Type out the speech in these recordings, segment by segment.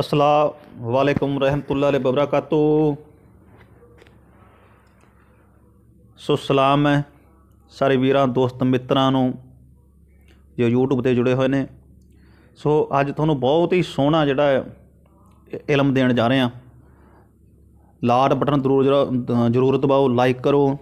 ਅਸਲਾਮ ਵਾਲੇਕੁਮ ਰਹਿਮਤੁল্ਲਾਹ ਵਬਰਕਾਤੂ। ਸੋ ਸਲਾਮ ਹੈ ਸਾਰੇ ਵੀਰਾਂ, ਦੋਸਤ, ਮਿੱਤਰਾਂ ਨੂੰ ਜੋ YouTube ਤੇ ਜੁੜੇ ਹੋਏ ਨੇ। ਸੋ ਅੱਜ ਤੁਹਾਨੂੰ ਬਹੁਤ ਹੀ ਸੋਹਣਾ ਜਿਹੜਾ ਇਲਮ ਦੇਣ ਜਾ ਰਹੇ ਹਾਂ। ਲਾਡ ਬਟਨ ਜ਼ਰੂਰ ਜ਼ਰਾ- ਜ਼ਰੂਰ ਦਬਾਓ ਲਾਈਕ ਕਰੋ।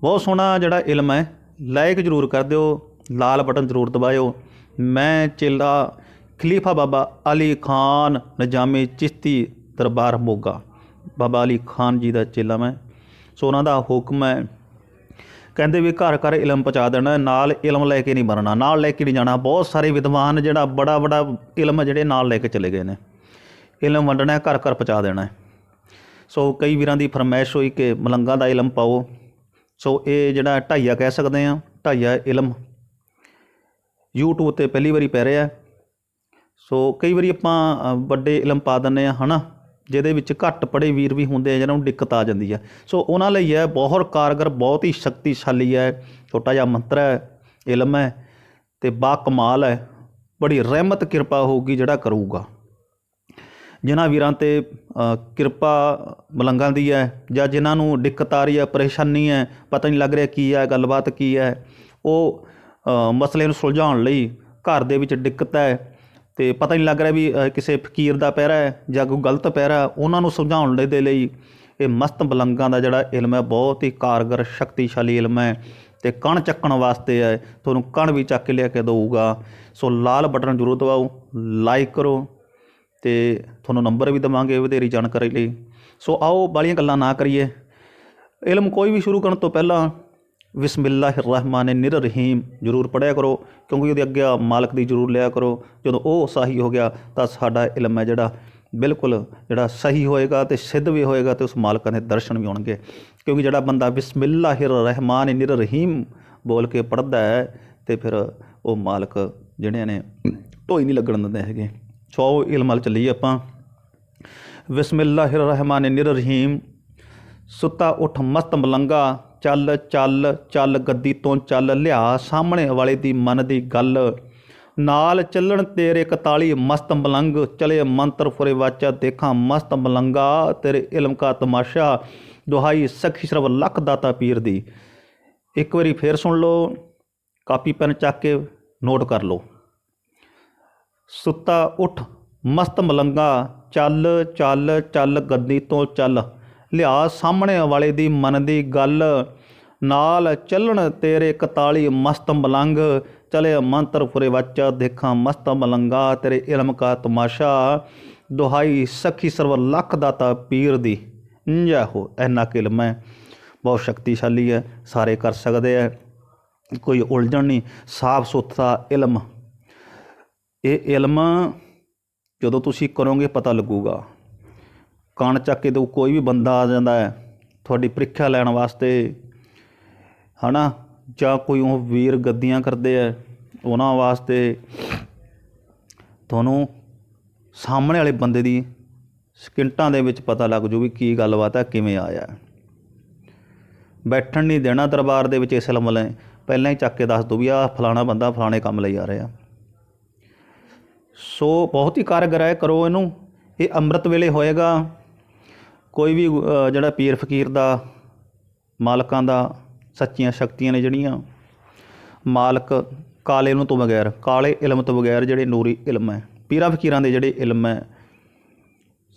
ਬਹੁਤ ਸੋਹਣਾ ਜਿਹੜਾ ਇਲਮ ਹੈ ਲਾਈਕ ਜ਼ਰੂਰ ਕਰ ਦਿਓ, ਲਾਲ ਬਟਨ ਜ਼ਰੂਰ ਦਬਾਇਓ। ਮੈਂ ਚੇਲਾ ਖਲੀਫਾ ਬਾਬਾ ਅਲੀ ਖਾਨ ਨਜਾਮੀ ਚਿਸ਼ਤੀ ਦਰਬਾਰ ਮੋਗਾ। ਬਾਬਾ ਅਲੀ ਖਾਨ ਜੀ ਦਾ ਚੇਲਾ ਮੈਂ। ਸੋ ਉਹਨਾਂ ਦਾ ਹੁਕਮ ਹੈ, ਕਹਿੰਦੇ ਵੀ ਘਰ ਘਰ ਇਲਮ ਪਹੁੰਚਾ ਦੇਣਾ, ਨਾਲ ਇਲਮ ਲੈ ਕੇ ਨਹੀਂ ਮਰਨਾ ਨਾਲ ਲੈ ਕੇ ਨਹੀਂ ਜਾਣਾ। ਬਹੁਤ ਸਾਰੇ ਵਿਦਵਾਨ ਜਿਹੜਾ ਬੜਾ ਬੜਾ ਇਲਮ ਜਿਹੜੇ ਨਾਲ ਲੈ ਕੇ ਚਲੇ ਗਏ ਨੇ। ਇਲਮ ਵੰਡਣਾ ਘਰ ਘਰ ਪਹੁੰਚਾ ਦੇਣਾ ਸੋ ਕਈ ਵੀਰਾਂ ਦੀ ਫਰਮਾਇਸ਼ ਹੋਈ ਕਿ ਮਲੰਗਾ ਦਾ ਇਲਮ ਪਾਓ। ਸੋ ਇਹ ਜਿਹੜਾ ਢਾਈਆ ਕਹਿ ਸਕਦੇ ਆ ਢਾਈਆ ਇਲਮ YouTube ਤੇ ਪਹਿਲੀ ਵਾਰੀ ਪੈ ਰਿਹਾ ਸੋ ਕਈ ਵਾਰੀ ਆਪਾਂ ਵੱਡੇ ਇਲਮ ਪਾ ਦਿੰਦੇ ਆ ਹਨਾ? ਜਿਹਦੇ ਵਿੱਚ ਘੱਟ ਪੜੇ ਵੀਰ ਵੀ ਹੁੰਦੇ ਆ ਜਿਹਨਾਂ ਨੂੰ ਦਿੱਕਤ ਆ ਜਾਂਦੀ ਹੈ ਸੋ ਉਹਨਾਂ ਲਈ ਹੈ ਬਹੁਤ ਕਾਰਗਰ ਬਹੁਤ ਹੀ ਸ਼ਕਤੀਸ਼ਾਲੀ ਹੈ ਛੋਟਾ ਜਿਹਾ ਮੰਤਰ ਹੈ ਇਲਮ ਹੈ ਤੇ ਬਾ ਕਮਾਲ ਹੈ। ਬੜੀ ਰਹਿਮਤ ਕਿਰਪਾ ਹੋਊਗੀ ਜਿਹੜਾ ਕਰੂਗਾ। ਜਿਨ੍ਹਾਂ ਵੀਰਾਂ ਤੇ ਕਿਰਪਾ ਮਲੰਗਾਂ ਦੀ ਹੈ ਜਾਂ ਜਿਨ੍ਹਾਂ ਨੂੰ ਦਿੱਕਤ ਆ ਰਹੀ ਹੈ ਪਰੇਸ਼ਾਨੀ ਹੈ ਪਤਾ ਨਹੀਂ ਲੱਗ ਰਿਹਾ ਕੀ ਹੈ ਗੱਲਬਾਤ ਕੀ ਹੈ ਉਹ ਅ, ਮਸਲੇ ਨੂੰ ਸੁਲਝਾਉਣ ਲਈ ਘਰ ਦੇ ਵਿੱਚ ਦਿੱਕਤ ਹੈ ਤੇ ਪਤਾ ਨਹੀਂ ਲੱਗ ਰਿਹਾ ਵੀ ਕਿਸੇ ਫਕੀਰ ਦਾ ਪਹਿਰਾ ਹੈ ਜਾਂ ਕੋਈ ਗਲਤ ਪਹਿਰਾ ਉਹਨਾਂ ਨੂੰ ਸਮਝਾਉਣ ਦੇ ਲਈ ਇਹ ਮਸਤ ਬਲੰਗਾਂ ਦਾ ਜਿਹੜਾ ਇਲਮ ਹੈ, ਬਹੁਤ ਹੀ ਕਾਰਗਰ, ਸ਼ਕਤੀਸ਼ਾਲੀ ਇਲਮ ਹੈ ਤੇ ਕਣ ਚੱਕਣ ਵਾਸਤੇ ਹੈ। ਤੁਹਾਨੂੰ ਕਣ ਵੀ ਚੱਕ ਕੇ ਲਿਆ ਕੇ ਦਊਗਾ। ਸੋ ਲਾਲ ਬਟਨ ਜ਼ਰੂਰ ਦਬਾਓ ਲਾਈਕ ਕਰੋ ਤੇ ਤੁਹਾਨੂੰ ਨੰਬਰ ਵੀ ਦਵਾਂਗੇ ਵਧੇਰੀ ਜਾਣਕਾਰੀ ਲਈ। ਸੋ ਆਓ, ਬਾਲੀਆਂ ਗੱਲਾਂ ਨਾ ਕਰੀਏ। ਇਲਮ ਕੋਈ ਵੀ ਸ਼ੁਰੂ ਕਰਨ ਤੋਂ ਪਹਿਲਾਂ ਬਿਸਮਿਲ੍ਲਾਹਿਰ ਰਹਿਮਾਨਿਰ ਨਿਰਰਹੀਮ ਜ਼ਰੂਰ ਪੜਿਆ ਕਰੋ, ਕਿਉਂਕਿ ਉਹਦੇ ਅੱਗੇ ਮਾਲਕ ਦੀ ਜ਼ਰੂਰ ਲਿਆ ਕਰੋ। ਜਦੋਂ ਉਹ ਸਹੀ ਹੋ ਗਿਆ, ਤਾਂ ਸਾਡਾ ਇਲਮ ਹੈ ਜਿਹੜਾ ਬਿਲਕੁਲ ਜਿਹੜਾ ਸਹੀ ਹੋਏਗਾ ਤੇ ਸਿੱਧ ਵੀ ਹੋਏਗਾ ਤੇ ਉਸ ਮਾਲਕਾਂ ਦੇ ਦਰਸ਼ਨ ਵੀ ਹੋਣਗੇ। ਕਿਉਂਕਿ ਜਿਹੜਾ ਬੰਦਾ ਬਿਸਮਿਲ੍ਲਾਹਿਰ ਰਹਿਮਾਨਿਰ ਨਿਰਰਹੀਮ ਬੋਲ ਕੇ ਪੜਦਾ ਹੈ, ਤੇ ਫਿਰ ਉਹ ਮਾਲਕ ਜਿਹੜੇ ਨੇ, ਢੋਈ ਨਹੀਂ ਲੱਗਣ ਦਿੰਦੇ ਹੈਗੇ। ਸੋ ਆਓ, ਇਲਮ ਵੱਲ ਚੱਲੀਏ ਆਪਾਂ। ਬਿਸਮਿਲ੍ਲਾਹਿਰ ਰਹਿਮਾਨਿਰ ਨਿਰਰਹੀਮ ਸੁੱਤਾ ਉੱਠ ਮਸਤ ਮਲੰਗਾ, ਚੱਲ ਚੱਲ ਚੱਲ ਗੱਦੀ ਤੋਂ ਚੱਲ ਲਿਆ ਸਾਹਮਣੇ ਵਾਲੇ ਦੀ ਮਨ ਦੀ ਗੱਲ। ਨਾਲ ਚੱਲਣ ਤੇਰੇ 41 ਮਸਤ ਮਲੰਗ, ਚਲੇ ਮੰਤਰ ਫੁਰੇ ਵਾਚਾ ਦੇਖਾਂ ਮਸਤ ਮਲੰਗਾ, ਤੇਰੇ ਇਲਮ ਕਾ ਤਮਾਸ਼ਾ, ਦੁਹਾਈ ਸਖੀ ਸਰਵ ਲੱਖ ਦਾਤਾ ਪੀਰ ਦੀ। ਇੱਕ ਵਾਰੀ ਫੇਰ ਸੁਣ ਲਓ, ਕਾਪੀ ਪੈਨ ਚੱਕ ਕੇ ਨੋਟ ਕਰ ਲਓ। ਸੁੱਤਾ ਉੱਠ ਮਸਤ ਮਲੰਗਾ, ਚੱਲ ਚੱਲ ਚੱਲ ਗੱਦੀ ਤੋਂ ਚੱਲ ਲਿਆ ਸਾਹਮਣੇ ਵਾਲੇ ਦੀ ਮਨ ਦੀ ਗੱਲ। ਨਾਲ ਚੱਲਣ ਤੇਰੇ 41 ਮਸਤ ਮਲੰਗ। ਚਲੇ ਮੰਤਰ ਫੁਰੇ ਵਾਚਾ ਦੇਖਾਂ ਮਸਤ ਮਲੰਗਾ। ਤੇਰੇ ਇਲਮ ਕਾ ਤਮਾਸ਼ਾ। ਦੁਹਾਈ ਸਖੀ ਸਰਵ ਲੱਖ ਦਾਤਾ ਪੀਰ ਦੀ। ਇੰਜਾ ਹੋ ਐਨਾ ਕੁ ਇਲਮ ਹੈ ਬਹੁਤ ਸ਼ਕਤੀਸ਼ਾਲੀ ਹੈ ਸਾਰੇ ਕਰ ਸਕਦੇ ਹੈ ਕੋਈ ਉਲਝਣ ਨਹੀਂ, ਸਾਫ਼ ਸੁਥਰਾ ਇਲਮ। ਇਹ ਇਲਮ ਜਦੋਂ ਤੁਸੀਂ ਕਰੋਗੇ ਪਤਾ ਲੱਗੂਗਾ। ਕਣ ਚੱਕ ਕੇ ਤੋਂ ਕੋਈ ਵੀ ਬੰਦਾ ਆ ਜਾਂਦਾ ਹੈ, ਤੁਹਾਡੀ ਪ੍ਰੀਖਿਆ ਲੈਣ ਵਾਸਤੇ, ਹਨਾ? ਜਾਂ ਕੋਈ ਉਹ ਵੀਰ ਗੱਦੀਆਂ ਕਰਦੇ ਆ ਉਹਨਾਂ ਵਾਸਤੇ ਤੁਹਾਨੂੰ ਸਾਹਮਣੇ ਵਾਲੇ ਬੰਦੇ ਦੀ ਸਕਿੰਟਾਂ ਦੇ ਵਿੱਚ ਪਤਾ ਲੱਗ ਜੂ ਵੀ ਕੀ ਗੱਲਬਾਤ ਹੈ, ਕਿਵੇਂ ਆਇਆ ਬੈਠਣ ਨਹੀਂ ਦੇਣਾ ਦਰਬਾਰ ਦੇ ਵਿੱਚ ਇਸ ਇਲਮ ਪਹਿਲਾਂ ਹੀ ਚੱਕ ਕੇ ਦੱਸ ਦੋ ਵੀ ਆਹ ਫਲਾਣਾ ਬੰਦਾ ਫਲਾਣੇ ਕੰਮ ਲਈ ਆ ਰਿਹਾ। ਸੋ ਬਹੁਤ ਹੀ ਕਾਰਗਰ ਹੈ, ਕਰੋ ਇਹਨੂੰ। ਇਹ ਅੰਮ੍ਰਿਤ ਵੇਲੇ ਹੋਏਗਾ। ਕੋਈ ਵੀ ਜਿਹੜਾ ਪੀਰ ਫਕੀਰ ਦਾ ਮਾਲਕਾਂ ਦਾ ਸੱਚੀਆਂ ਸ਼ਕਤੀਆਂ ਨੇ ਜਿਹੜੀਆਂ ਮਾਲਕ ਕਾਲੇ ਨੂੰ ਤੋਂ ਬਗੈਰ ਕਾਲੇ ਇਲਮ ਤੋਂ ਬਗੈਰ ਜਿਹੜੇ ਨੂਰੀ ਇਲਮ ਹੈ ਪੀਰਾਂ ਫਕੀਰਾਂ ਦੇ ਜਿਹੜੇ ਇਲਮ ਹੈ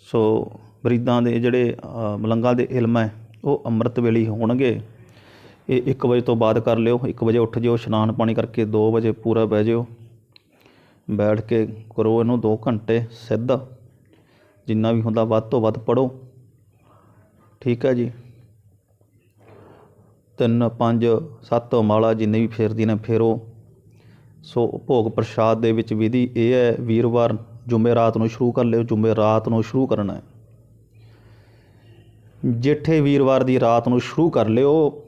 ਸੋ ਬਰੀਦਾਂ ਦੇ ਜਿਹੜੇ ਅ, ਮਲੰਗਾਂ ਦੇ ਇਲਮ ਹੈ ਉਹ ਅੰਮ੍ਰਿਤ ਵੇਲੇ ਹੋਣਗੇ। ਇਹ 1 ਵਜੇ ਤੋਂ ਬਾਅਦ ਕਰ ਲਿਓ 1 ਵਜੇ ਉੱਠ ਜਿਓ ਇਸ਼ਨਾਨ ਪਾਣੀ ਕਰਕੇ 2 ਵਜੇ ਪੂਰਾ ਬਹਿ ਜਿਓ। ਬੈਠ ਕੇ ਕਰੋ ਇਹਨੂੰ 2 ਘੰਟੇ ਸਿੱਧ। ਜਿੰਨਾ ਵੀ ਹੁੰਦਾ ਵੱਧ ਤੋਂ ਵੱਧ ਪੜੋ ਠੀਕ ਹੈ ਜੀ। ਤਿੰਨ, ਪੰਜ, ਸੱਤ ਮਾਲਾ ਜਿੰਨੇ ਵੀ ਫੇਰਦੀ ਨੇ, ਫੇਰੋ। ਸੋ ਭੋਗ ਪ੍ਰਸ਼ਾਦ ਦੇ ਵਿੱਚ ਵਿਧੀ ਇਹ ਹੈ, ਵੀਰਵਾਰ ਜੁਮੇ ਰਾਤ ਨੂੰ ਸ਼ੁਰੂ ਕਰ ਲਿਓ, ਜੁਮੇ ਰਾਤ ਨੂੰ ਸ਼ੁਰੂ ਕਰਨਾ ਹੈ। ਜੇਠੇ ਵੀਰਵਾਰ ਦੀ ਰਾਤ ਨੂੰ ਸ਼ੁਰੂ ਕਰ ਲਿਓ।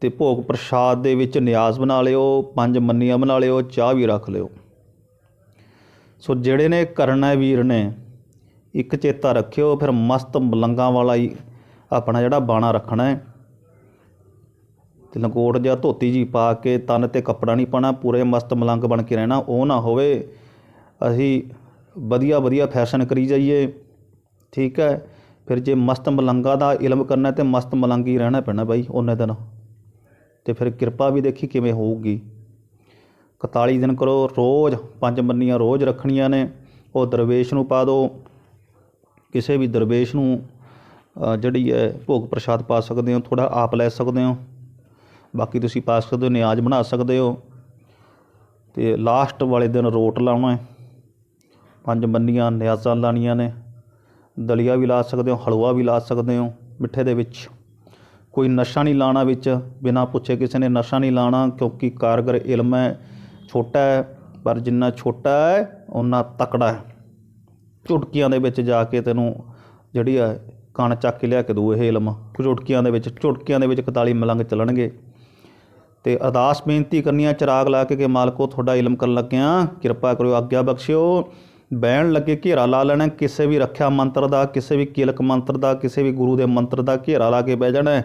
ਤੇ ਭੋਗ ਪ੍ਰਸ਼ਾਦ ਦੇ ਵਿੱਚ ਨਿਆਜ਼ ਬਣਾ ਲਿਓ, ਪੰਜ ਮੰਨੀਆਂ ਬਣਾ ਲਿਓ, ਚਾਹ ਵੀ ਰੱਖ ਲਿਓ। ਸੋ ਜਿਹੜੇ ਨੇ ਕਰਨਾ ਵੀਰ ਨੇ ਇੱਕ ਚੇਤਾ ਰੱਖਿਓ, ਫਿਰ ਮਸਤ ਮਲੰਗਾਂ ਵਾਲਾ ਹੀ ਆਪਣਾ ਜਿਹੜਾ ਬਾਣਾ ਰੱਖਣਾ ਹੈ। ਤੇ ਲੰਗੋਟ ਜਾਂ ਧੋਤੀ ਜੀ ਪਾ ਕੇ ਤਨ ਤੇ ਕੱਪੜਾ ਨਹੀਂ ਪਾਣਾ ਪੂਰੇ ਮਸਤ ਮਲੰਗ ਬਣ ਕੇ ਰਹਿਣਾ, ਉਹ ਨਾ ਹੋਵੇ। ਅਸੀਂ ਵਧੀਆ ਵਧੀਆ ਫੈਸ਼ਨ ਕਰੀ ਜਾਈਏ, ਠੀਕ ਹੈ। ਫਿਰ ਜੇ ਮਸਤ ਮਲੰਗਾ ਦਾ ਇਲਮ ਕਰਨਾ ਤੇ ਮਸਤ ਮਲੰਗੀ ਰਹਿਣਾ ਪੈਣਾ ਬਾਈ ਉਹਨੇ ਦਿਨ। ਤੇ ਫਿਰ ਕਿਰਪਾ ਵੀ ਦੇਖੀ ਕਿਵੇਂ ਹੋਊਗੀ। 41 ਦਿਨ ਕਰੋ, ਰੋਜ਼ ਪੰਜ ਮੰਨੀਆਂ ਰੋਜ਼ ਰੱਖਣੀਆਂ ਨੇ, ਉਹ ਦਰਵੇਸ਼ ਨੂੰ ਪਾ ਦਿਓ। ਕਿਸੇ ਵੀ ਦਰਵੇਸ਼ ਨੂੰ ਜਿਹੜੀ ਹੈ ਭੋਗ ਪ੍ਰਸ਼ਾਦ ਪਾ ਸਕਦੇ ਹੋ ਥੋੜਾ ਆਪ ਲੈ ਸਕਦੇ ਹੋ। ਬਾਕੀ ਤੁਸੀਂ ਪਾ ਸਕਦੇ ਹੋ, ਨਿਆਜ਼ ਬਣਾ ਸਕਦੇ ਹੋ। ਤੇ ਲਾਸਟ ਵਾਲੇ ਦਿਨ ਰੋਟ ਲਾਉਣਾ ਹੈ। ਪੰਜ ਬੰਨੀਆਂ ਨਿਆਜ਼ਾਂ ਲਾਣੀਆਂ ਨੇ। ਦਲੀਆ ਵੀ ਲਾ ਸਕਦੇ ਹੋ, ਹਲਵਾ ਵੀ ਲਾ ਸਕਦੇ ਹੋ, ਮਿੱਠੇ ਦੇ ਵਿੱਚ। ਕੋਈ ਨਸ਼ਾ ਨਹੀਂ ਲਾਣਾ ਵਿੱਚ। ਬਿਨਾਂ ਪੁੱਛੇ ਕਿਸੇ ਨੇ ਨਸ਼ਾ ਨਹੀਂ ਲਾਣਾ ਕਿਉਂਕਿ ਕਾਰਗਰ ਇਲਮ ਹੈ, ਛੋਟਾ ਹੈ, ਪਰ ਜਿੰਨਾ ਛੋਟਾ ਹੈ, ਓਨਾ ਤਕੜਾ ਹੈ। ਝੁਟਕੀਆਂ ਦੇ ਵਿੱਚ ਜਾ ਕੇ ਤੈਨੂੰ ਜਿਹੜੀ ਆ ਕਣ ਚੱਕ ਕੇ ਲਿਆ ਕੇ ਦੂ ਇਹ ਇਲਮ ਝੁਟਕੀਆਂ ਦੇ ਵਿੱਚ, ਝੁਟਕੀਆਂ ਦੇ ਵਿੱਚ 41 ਮਲੰਗ ਚੱਲਣਗੇ। ਤੇ ਅਰਦਾਸ ਬੇਨਤੀ ਕਰਨੀ ਆ, ਚਿਰਾਗ ਲਾ ਕੇ ਕਿ ਮਾਲਕੋ ਤੁਹਾਡਾ ਇਲਮ ਕਰਨ ਲੱਗਿਆ। ਕਿਰਪਾ ਕਰਿਓ, ਆਗਿਆ ਬਖਸ਼ਿਓ। ਬਹਿਣ ਲੱਗੇ, ਘੇਰਾ ਲਾ ਲੈਣਾ। ਕਿਸੇ ਵੀ ਰੱਖਿਆ ਮੰਤਰ ਦਾ, ਕਿਸੇ ਵੀ ਕੀਲਕ ਮੰਤਰ ਦਾ, ਕਿਸੇ ਵੀ ਗੁਰੂ ਦੇ ਮੰਤਰ ਦਾ ਘੇਰਾ ਲਾ ਕੇ ਬਹਿ ਜਾਣਾ।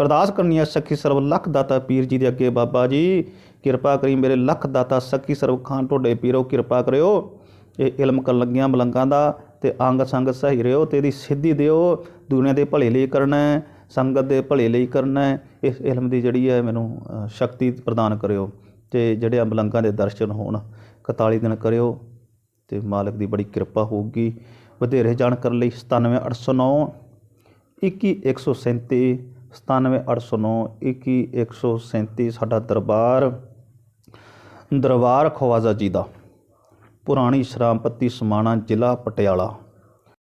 ਅਰਦਾਸ ਕਰਨੀ ਹੈ ਸਖੀ ਸਰਬ ਲੱਖ ਦਾਤਾ ਪੀਰ ਜੀ ਦੇ ਅੱਗੇ ਬਾਬਾ ਜੀ। ਕਿਰਪਾ ਕਰੀ ਮੇਰੇ ਲੱਖ ਦਾਤਾ ਸਖੀ ਸਰਬ ਖਾਨ ਢੋਡੇ ਪੀਰੋ, ਕਿਰਪਾ ਕਰਿਓ। ਇਹ ਇਲਮ ਕਰਨ ਲੱਗੀਆਂ ਮਲੰਗਾਂ ਦਾ ਤੇ ਅੰਗ ਸੰਗ ਸਹੀ ਰਿਓ ਤੇ ਇਹਦੀ ਸਿੱਧੀ ਦਿਓ। ਦੁਨੀਆ ਦੇ ਭਲੇ ਲਈ ਕਰਨਾ ਹੈ, ਸੰਗਤ ਦੇ ਭਲੇ ਲਈ ਕਰਨਾ ਹੈ। ਇਸ ਇਲਮ ਦੀ ਜਿਹੜੀ ਹੈ ਮੈਨੂੰ ਸ਼ਕਤੀ ਪ੍ਰਦਾਨ ਕਰਿਓ ਤੇ ਜਿਹੜੇ ਮਲੰਗਾਂ ਦੇ ਦਰਸ਼ਨ ਹੋਣ 41 ਦਿਨ ਕਰਿਓ ਤੇ ਮਾਲਕ ਦੀ ਬੜੀ ਕਿਰਪਾ ਹੋਊਗੀ। ਵਧੇਰੇ ਜਾਣਕਾਰੀ ਲਈ 97809 21137 97809 21137 ਸਾਡਾ ਦਰਬਾਰ ਦਰਬਾਰ ਖਵਾਜਾ ਜੀ ਦਾ। ਪੁਰਾਣੀ ਸ਼ਰਾਮਪਤੀ ਸਮਾਣਾ ਜ਼ਿਲ੍ਹਾ ਪਟਿਆਲਾ।